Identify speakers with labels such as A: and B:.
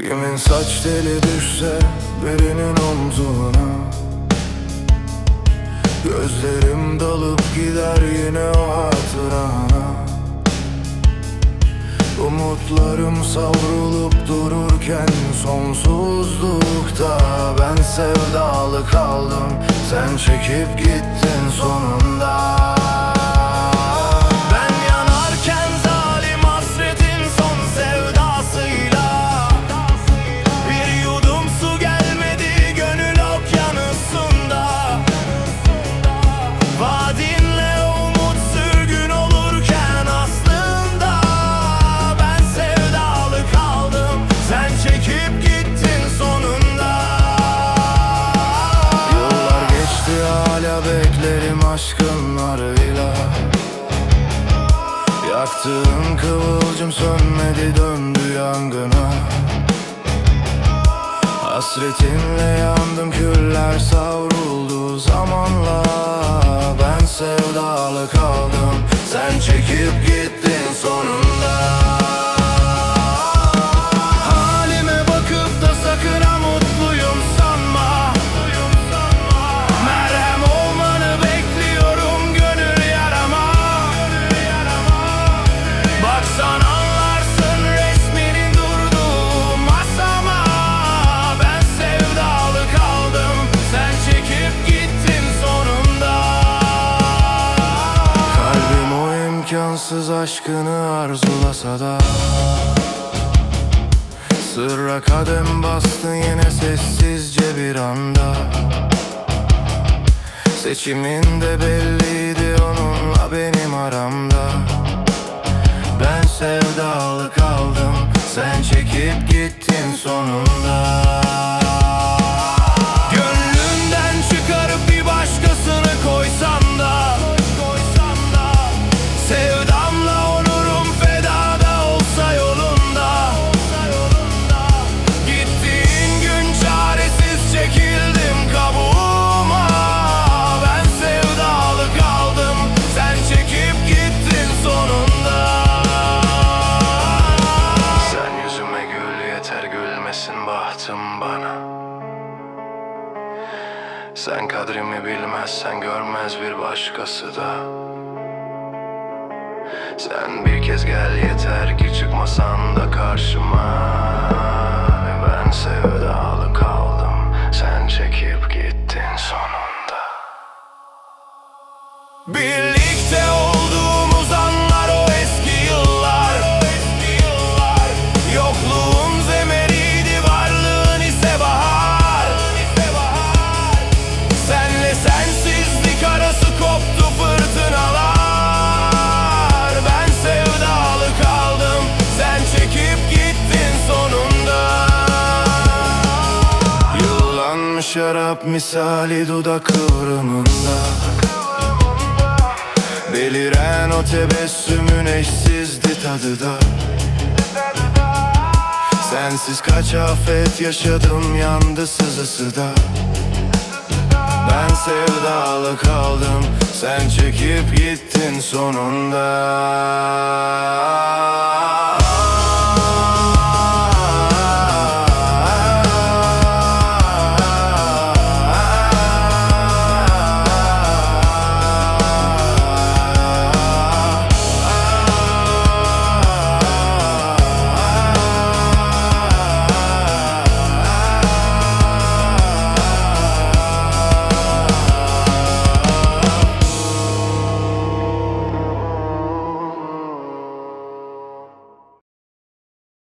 A: Kimin saç teli düşse birinin omzuna. Gözlerim dalıp gider yine o hatırana Umutlarım savrulup dururken sonsuzlukta Ben sevdalı kaldım. Sen çekip gittin sonunda çekip gittin sonunda. Yıllar geçti hala beklerim aşkın arıyla Yaktığın kıvılcım sönmedi döndü yangına. Hasretinle yandım küller savruldu zamanla. Ben sevdalı kaldım sen çekip gittin sonunda imkansız aşkını arzulasa da Sırra kadem bastın yine sessizce bir anda Seçimin de belliydi onunla benim aramda Ben sevdalı kaldım Sen çekip gittin sonunda Sen kadrimi bilmezsen görmez bir başkası da. Sen bir kez gel yeter ki çıkmasan da karşıma. Ben sevdalı kaldım sen çekip gittin sonunda. Birlikte şarap misali dudak kıvrımında. Beliren o tebessümün eşsizdi tadı da. Sensiz kaç afet yaşadım yandı sızısı da. Ben sevdalı kaldım Sen çekip gittin sonunda